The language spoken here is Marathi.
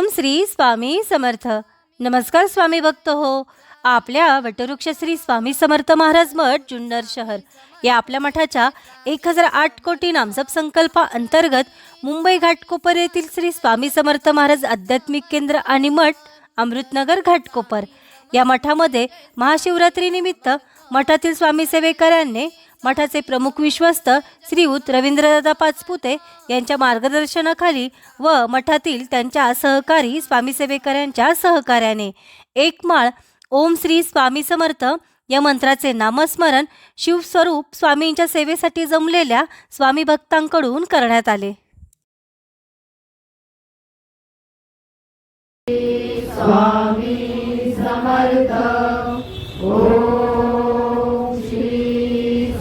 ओम श्री स्वामी समर्थ. नमस्कार स्वामी भक्त हो. आपल्या वटवृक्ष श्री स्वामी समर्थ महाराज मठ जुन्नर शहर. या आपल्या मठाच्या एक हजार आठ कोटी नामजप संकल्पा अंतर्गत मुंबई घाटकोपर येथील श्री स्वामी समर्थ महाराज आध्यात्मिक केंद्र आणि मठ अमृतनगर घाटकोपर. या मठामध्ये महाशिवरात्रीनिमित्त मठातील स्वामी सेवेकरांनी मठाचे प्रमुख विश्वस्त श्रीयुत रवींद्रदादा पाचपुते यांच्या मार्गदर्शनाखाली व मठातील त्यांच्या सहकारी स्वामी सेवेकरांच्या सहकार्याने एक माळ ओम श्री स्वामी समर्थ या मंत्राचे नामस्मरण शिवस्वरूप स्वामींच्या सेवेसाठी जमलेल्या स्वामी भक्तांकडून करण्यात आले.